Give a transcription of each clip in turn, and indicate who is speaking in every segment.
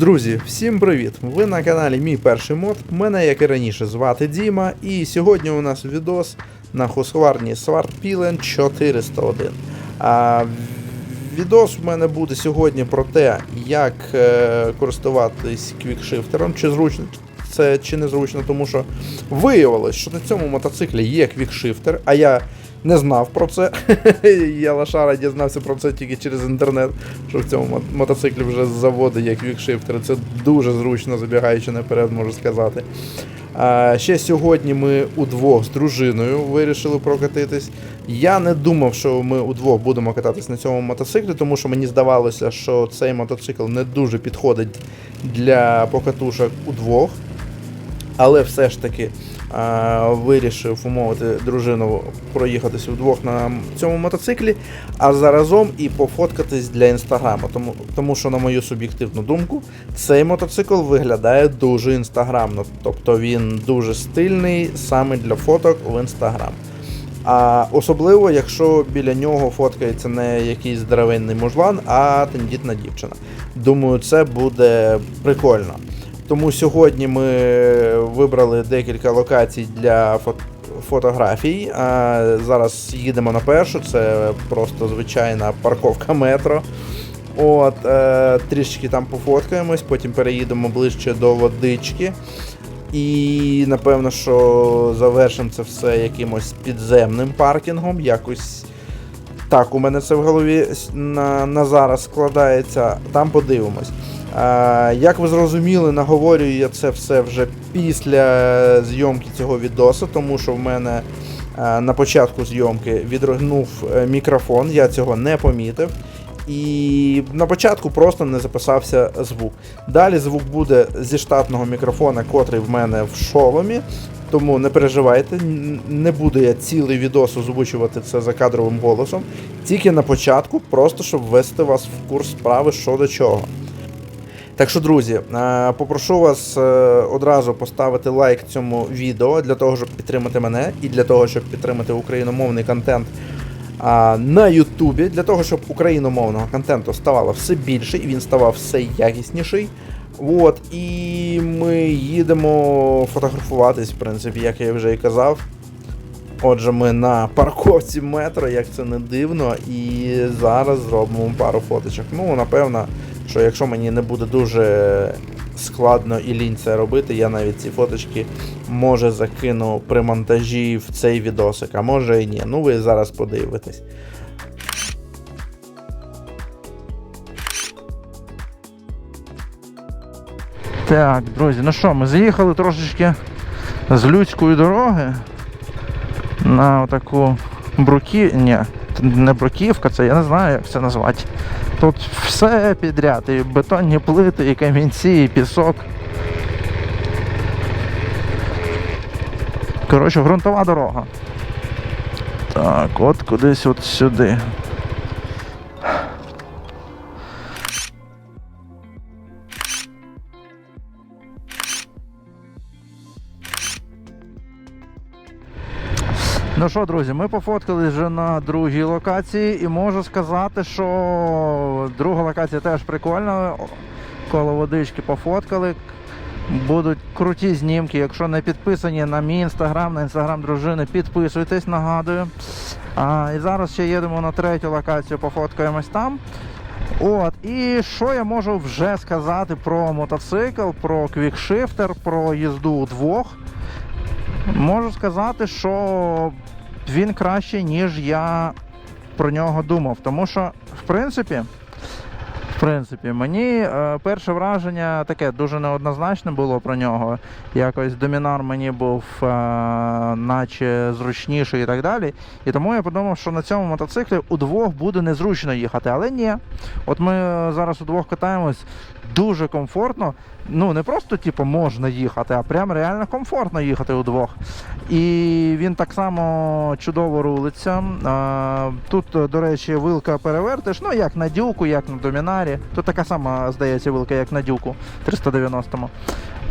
Speaker 1: Друзі, всім привіт! Ви на каналі Мій перший мод. Мене, як і раніше, звати Діма, і сьогодні у нас відос на хускварні Свартпілен 401. А відос в мене буде сьогодні про те, як е, користуватись квікшифтером, чи зручно це чи не зручно, тому що виявилось, що на цьому мотоциклі є квікшифтер, а я не знав про це. я лошара дізнався про це тільки через інтернет, що в цьому мотоциклі вже з заводу є квікшифтер. Це дуже зручно, забігаючи наперед, можу сказати. А, ще сьогодні ми удвох з дружиною вирішили прокатитись. Я не думав, що ми удвох будемо кататись на цьому мотоциклі, тому що мені здавалося, що цей мотоцикл не дуже підходить для покатушок удвох. Але все ж таки а, вирішив умовити дружину проїхатись вдвох на цьому мотоциклі, а заразом і пофоткатись для інстаграму. Тому, тому що, на мою суб'єктивну думку, цей мотоцикл виглядає дуже інстаграмно. Тобто він дуже стильний саме для фоток в інстаграм. А особливо, якщо біля нього фоткається не якийсь здоровенний мужлан, а тендітна дівчина. Думаю, це буде прикольно. Тому сьогодні ми вибрали декілька локацій для фо- фотографій. А зараз їдемо на першу, це просто звичайна парковка метро. От, е, трішки там пофоткаємось, потім переїдемо ближче до водички. І напевно, що завершимо це все якимось підземним паркінгом. Якось так у мене це в голові на, на зараз складається. Там подивимось. Як ви зрозуміли, наговорюю я це все вже після зйомки цього відосу, тому що в мене на початку зйомки відригнув е, мікрофон, я цього не помітив. І на початку просто не записався звук. Далі звук буде зі штатного мікрофона, котрий в мене в шоломі. Тому не переживайте, не буду я цілий відос озвучувати це за кадровим голосом. Тільки на початку, просто щоб ввести вас в курс справи, що до чого. Так що, друзі, е, попрошу вас е, одразу поставити лайк цьому відео для того, щоб підтримати мене і для того, щоб підтримати україномовний контент на Ютубі, для того, щоб україномовного контенту ставало все більше і він ставав все якісніший. От, і ми їдемо фотографуватись, в принципі, як я вже і казав. Отже, ми на парковці метро, як це не дивно, і зараз зробимо пару фоточок. Ну, напевно, що якщо мені не буде дуже складно і лінь це робити, я навіть ці фоточки може закину при монтажі в цей відосик, а може і ні. Ну ви зараз подивитесь. Так, друзі, ну що, ми заїхали трошечки з людської дороги на таку бруки... Ні, не бруківка, це я не знаю, як це назвати. Тут все підряд, і бетонні плити, і камінці, і пісок. Коротше, ґрунтова дорога. Так, от кудись от сюди. Ну що, друзі, ми пофоткали вже на другій локації і можу сказати, що друга локація теж прикольна. Коло водички пофоткали. Будуть круті знімки. Якщо не підписані на мій інстаграм, на інстаграм дружини, підписуйтесь, нагадую. А, і зараз ще їдемо на третю локацію, пофоткаємось там. От, і що я можу вже сказати про мотоцикл, про квікшифтер, про їзду удвох. Можу сказати, що він кращий, ніж я про нього думав. Тому що, в принципі, в принципі, мені е, перше враження таке дуже неоднозначне було про нього. Якось домінар мені був е, наче зручніший і так далі. І тому я подумав, що на цьому мотоциклі удвох буде незручно їхати. Але ні. От ми е, зараз удвох катаємось дуже комфортно. Ну, не просто, типу, можна їхати, а прям реально комфортно їхати удвох. І він так само чудово рулиться. Тут, до речі, вилка перевертиш, ну як на дюку, як на домінарі. Тут така сама, здається, вилка, як на дюку 390-му.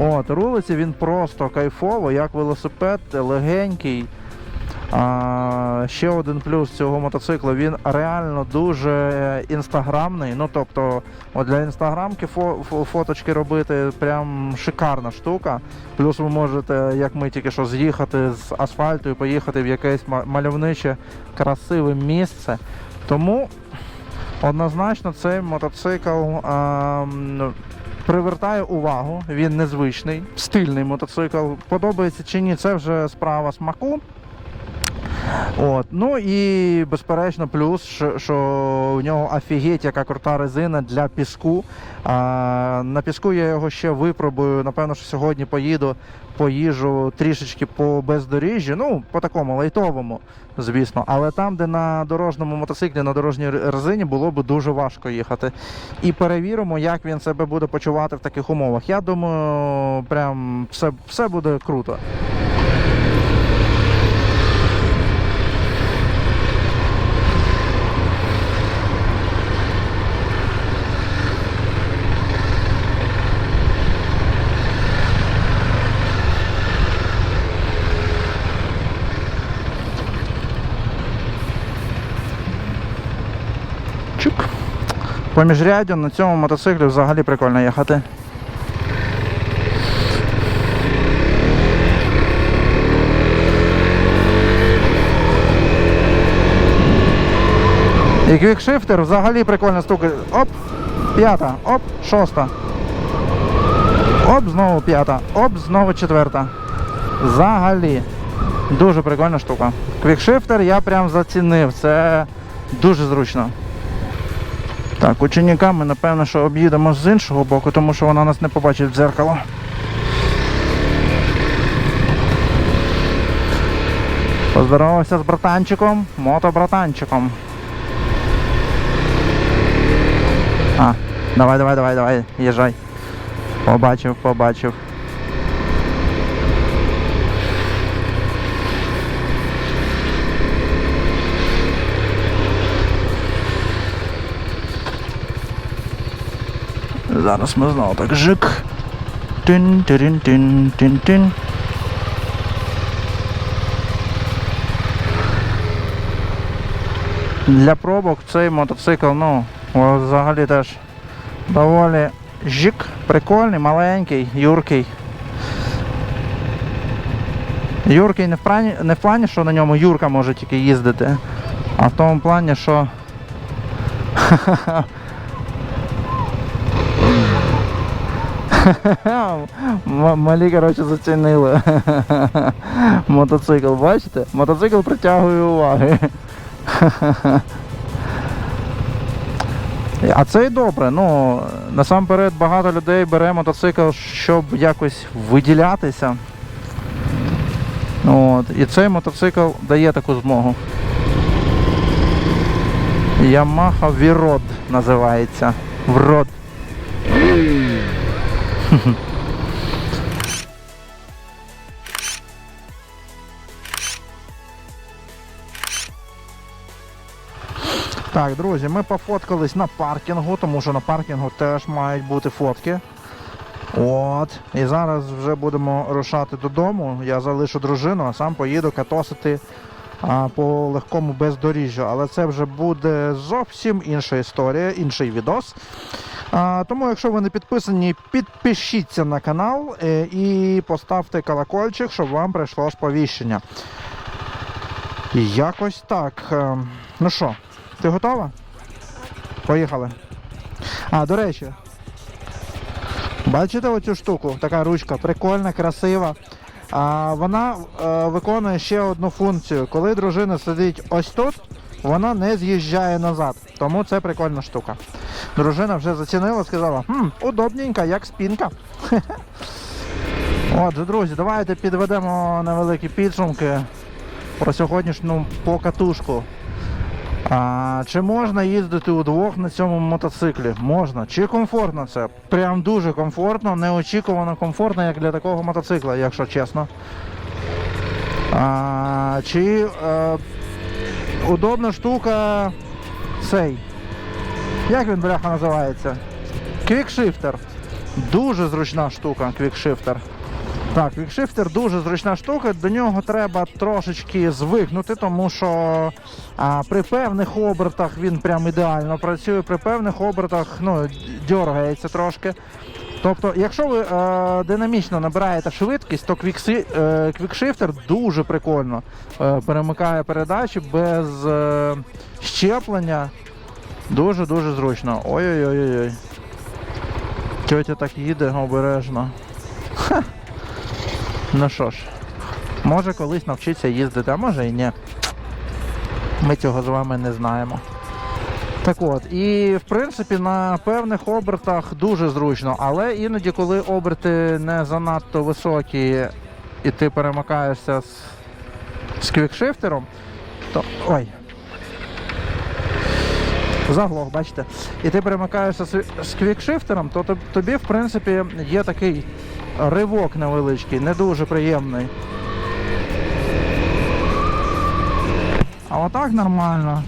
Speaker 1: От, рулиться він просто кайфово, як велосипед, легенький.
Speaker 2: Ще один плюс цього мотоциклу, він реально дуже інстаграмний. Ну тобто, для інстаграмки фо- фо- фоточки робити прям шикарна штука. Плюс ви можете, як ми тільки що, з'їхати з асфальту і поїхати в якесь мальовниче, красиве місце. Тому однозначно цей мотоцикл. А, Привертає увагу, він незвичний, стильний мотоцикл. Подобається чи ні, це вже справа смаку. От. Ну і безперечно, плюс, що, у нього офігеть, яка крута резина для піску. А, на піску я його ще випробую. Напевно, що сьогодні поїду, поїжджу трішечки по бездоріжжю, ну, по такому лайтовому, звісно. Але там, де на дорожньому мотоциклі, на дорожній резині, було б дуже важко їхати. І перевіримо, як він себе буде почувати в таких умовах. Я думаю, прям все, все буде круто. По міжрядю на цьому мотоциклі взагалі прикольно їхати. І квікшифтер взагалі прикольно стукає. Оп, п'ята, оп, шоста. Оп, знову п'ята, оп, знову четверта. Взагалі. Дуже прикольна штука. Квікшифтер я прям зацінив. Це дуже зручно. Так, ученика ми напевно, що об'їдемо з іншого боку, тому що вона нас не побачить в дзеркало. Поздоровався з братанчиком, мотобратанчиком. А, давай, давай, давай, давай, їжджай. Побачив, побачив. Зараз ми знову так жик. Тин, тирин, тин, тин, тин. Для пробок цей мотоцикл, ну, взагалі теж доволі жик, прикольний, маленький, юркий. Юркий не в, плані, не в плані, що на ньому Юрка може тільки їздити, а в тому плані, що Малі, коротше, зацінили мотоцикл, бачите? Мотоцикл притягує уваги. А це і добре. Ну, насамперед багато людей бере мотоцикл, щоб якось виділятися. От. І цей мотоцикл дає таку змогу. Yamaha V-Rod називається. Врод. Так, друзі, ми пофоткались на паркінгу, тому що на паркінгу теж мають бути фотки. От. І зараз вже будемо рушати додому. Я залишу дружину, а сам поїду катосити а, по легкому бездоріжжю. Але це вже буде зовсім інша історія, інший відос. Тому, якщо ви не підписані, підпишіться на канал е, і поставте колокольчик, щоб вам прийшло сповіщення. Якось так. Е, Ну що, ти готова? Поїхали. А, до речі. Бачите оцю штуку? Така ручка, прикольна, красива. А, вона е, виконує ще одну функцію. Коли дружина сидить ось тут, вона не з'їжджає назад. Тому це прикольна штука. Дружина вже зацінила, сказала, хм, удобненька, як спінка. Отже, друзі, давайте підведемо невеликі підсумки про сьогоднішню покатушку. А, чи можна їздити удвох на цьому мотоциклі? Можна. Чи комфортно це? Прям дуже комфортно, неочікувано комфортно, як для такого мотоцикла, якщо чесно. А, чи е, удобна штука цей. Як він, бляха, називається? Квікшифтер. Дуже зручна штука, квікшифтер. Так, квікшифтер дуже зручна штука. До нього треба трошечки звикнути, тому що а, при певних обертах він прям ідеально працює, при певних обертах ну, дергається трошки. Тобто, якщо ви е, динамічно набираєте швидкість, то квікси, е, квікшифтер дуже прикольно е, перемикає передачі без е, щеплення. Дуже-дуже зручно. Ой-ой-ой-ой. Тьотя так їде обережно. Ха. Ну що ж, може колись навчиться їздити, а може і ні. Ми цього з вами не знаємо. Так от, і в принципі на певних обертах дуже зручно, але іноді, коли оберти не занадто високі і ти перемикаєшся з, з квікшифтером, то. Ой. Заглох, бачите. І ти перемикаєшся з, квікшифтером, то тобі, в принципі, є такий ривок невеличкий, не дуже приємний. А отак нормально.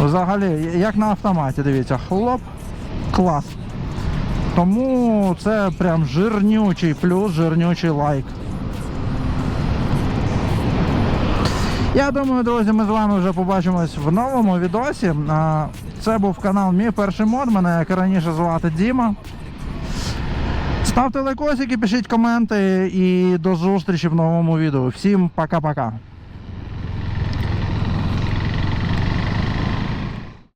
Speaker 2: Взагалі, як на автоматі, дивіться, хлоп, клас. Тому це прям жирнючий плюс, жирнючий лайк. Я думаю, друзі, ми з вами вже побачимось в новому відосі. Це був канал Мій перший мод. Мене як раніше звати Діма. Ставте лайкосики, пишіть коменти і до зустрічі в новому відео. Всім пока-пока.